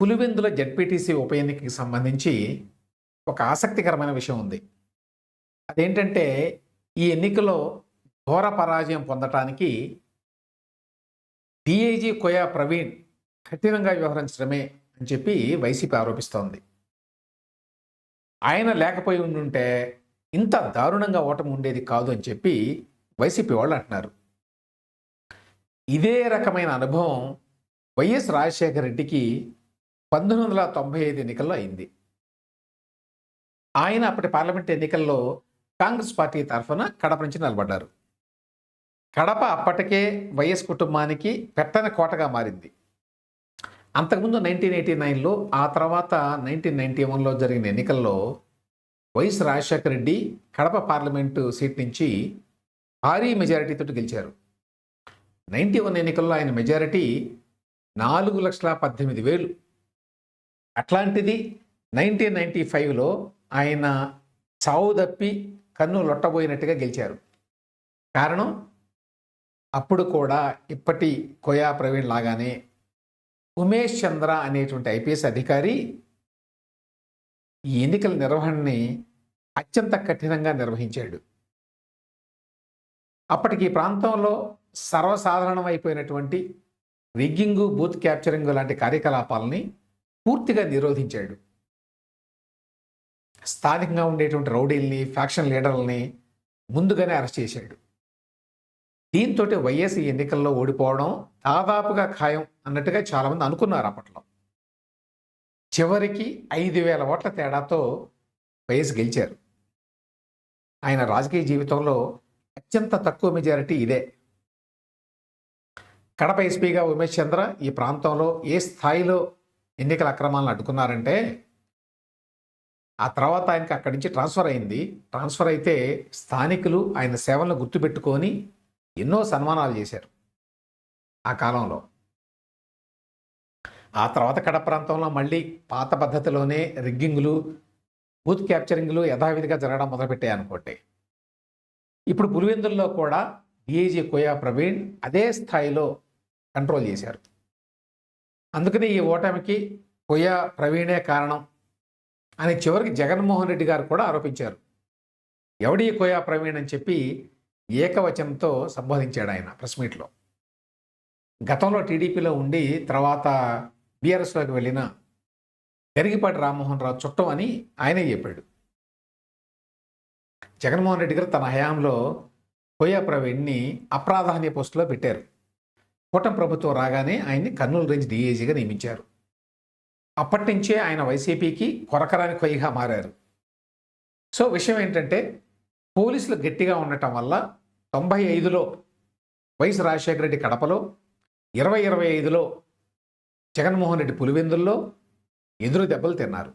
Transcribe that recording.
Pulivendula ZPTC ఉప ఎన్నికకి సంబంధించి ఒక ఆసక్తికరమైన విషయం ఉంది. అదేంటంటే ఈ ఎన్నికలో ఘోర పరాజయం పొందటానికి డిఐజీ కొయా ప్రవీణ్ కఠినంగా వ్యవహరించడమే అని చెప్పి వైసీపీ ఆరోపిస్తోంది. ఆయన లేకపోయి ఉండుంటే ఇంత దారుణంగా ఓటమి ఉండేది కాదు అని చెప్పి వైసీపీ వాళ్ళు అంటున్నారు. ఇదే రకమైన అనుభవం వైఎస్ రాజశేఖర రెడ్డికి పంతొమ్మిది వందల తొంభై ఐదు ఎన్నికల్లో అయింది. ఆయన అప్పటి పార్లమెంట్ ఎన్నికల్లో కాంగ్రెస్ పార్టీ తరఫున కడప నుంచి నిలబడ్డారు. కడప అప్పటికే వైఎస్ కుటుంబానికి పెట్టని కోటగా మారింది. అంతకుముందు నైన్టీన్ ఎయిటీ నైన్లో ఆ తర్వాత నైన్టీన్ నైన్టీ వన్లో జరిగిన ఎన్నికల్లో YS Rajasekhara Reddy Kadapa parliament seat నుంచి భారీ మెజారిటీతో గెలిచారు. నైన్టీ వన్ ఎన్నికల్లో ఆయన మెజారిటీ నాలుగు లక్షల పద్దెనిమిది వేలు. అట్లాంటిది నైన్టీన్ నైంటీ ఫైవ్లో ఆయన చావు తప్పి కన్ను లొట్టబోయినట్టుగా గెలిచారు. కారణం? అప్పుడు కూడా ఇప్పటి కోయా ప్రవీణ్ లాగానే ఉమేష్ చంద్ర అనేటువంటి ఐపీఎస్ అధికారి ఈ ఎన్నికల నిర్వహణని అత్యంత కఠినంగా నిర్వహించాడు. అప్పటికి ఈ ప్రాంతంలో సర్వసాధారణమైపోయినటువంటి రిగ్గింగు బూత్ క్యాప్చరింగ్ లాంటి కార్యకలాపాలని పూర్తిగా నిరోధించాడు. స్థానికంగా ఉండేటువంటి రౌడీల్ని ఫ్యాక్షన్ లీడర్లని ముందుగానే అరెస్ట్ చేశాడు. దీంతో వైఎస్ ఎన్నికల్లో ఓడిపోవడం దాదాపుగా ఖాయం అన్నట్టుగా చాలామంది అనుకున్నారు అప్పట్లో. చివరికి ఐదు వేల ఓట్ల తేడాతో వైఎస్ గెలిచారు. ఆయన రాజకీయ జీవితంలో అత్యంత తక్కువ మెజారిటీ ఇదే. కడప ఎస్పీగా ఉమేష్ చంద్ర ఈ ప్రాంతంలో ఏ స్థాయిలో ఎన్నికల అక్రమాలను అడ్డుకున్నారంటే ఆ తర్వాత ఆయనకి అక్కడి నుంచి ట్రాన్స్ఫర్ అయింది. ట్రాన్స్ఫర్ అయితే స్థానికులు ఆయన సేవలను గుర్తుపెట్టుకొని ఎన్నో సన్మానాలు చేశారు ఆ కాలంలో. ఆ తర్వాత కడప ప్రాంతంలో మళ్ళీ పాత పద్ధతిలోనే రిగ్గింగులు బూత్ క్యాప్చరింగ్లు యథావిధిగా జరగడం మొదలుపెట్టాయి అనుకోండి. ఇప్పుడు పులివెందుల్లో కూడా డిఐజీ కోయా ప్రవీణ్ అదే స్థాయిలో కంట్రోల్ చేశారు. అందుకని ఈ ఓటమికి కొయ్య ప్రవీణే కారణం అని చివరికి జగన్మోహన్ రెడ్డి గారు కూడా ఆరోపించారు. ఎవడి కోయా ప్రవీణ్ అని చెప్పి ఏకవచనంతో సంబోధించాడు ఆయన ప్రెస్ మీట్లో. గతంలో టీడీపీలో ఉండి తర్వాత బీఆర్ఎస్లోకి వెళ్ళిన గరిగిపాటి రామ్మోహన్ రావు చుట్టం అని ఆయనే చెప్పాడు. జగన్మోహన్ రెడ్డి గారు తన హయాంలో కొయ్య ప్రవీణ్ని అప్రాధాన్య పోస్టులో పెట్టారు. కూటమి ప్రభుత్వం రాగానే ఆయన్ని కర్నూలు రేంజ్ డీఏజీగా నియమించారు. అప్పటి నుంచే ఆయన వైసీపీకి కొరకరాని కొయ్యగా మారారు. సో విషయం ఏంటంటే పోలీసులు గట్టిగా ఉండటం వల్ల తొంభై ఐదులో వైఎస్ రాజశేఖర రెడ్డి కడపలో ఇరవై ఇరవై ఐదులో జగన్మోహన్ రెడ్డి పులివెందుల్లో ఎదురు దెబ్బలు తిన్నారు.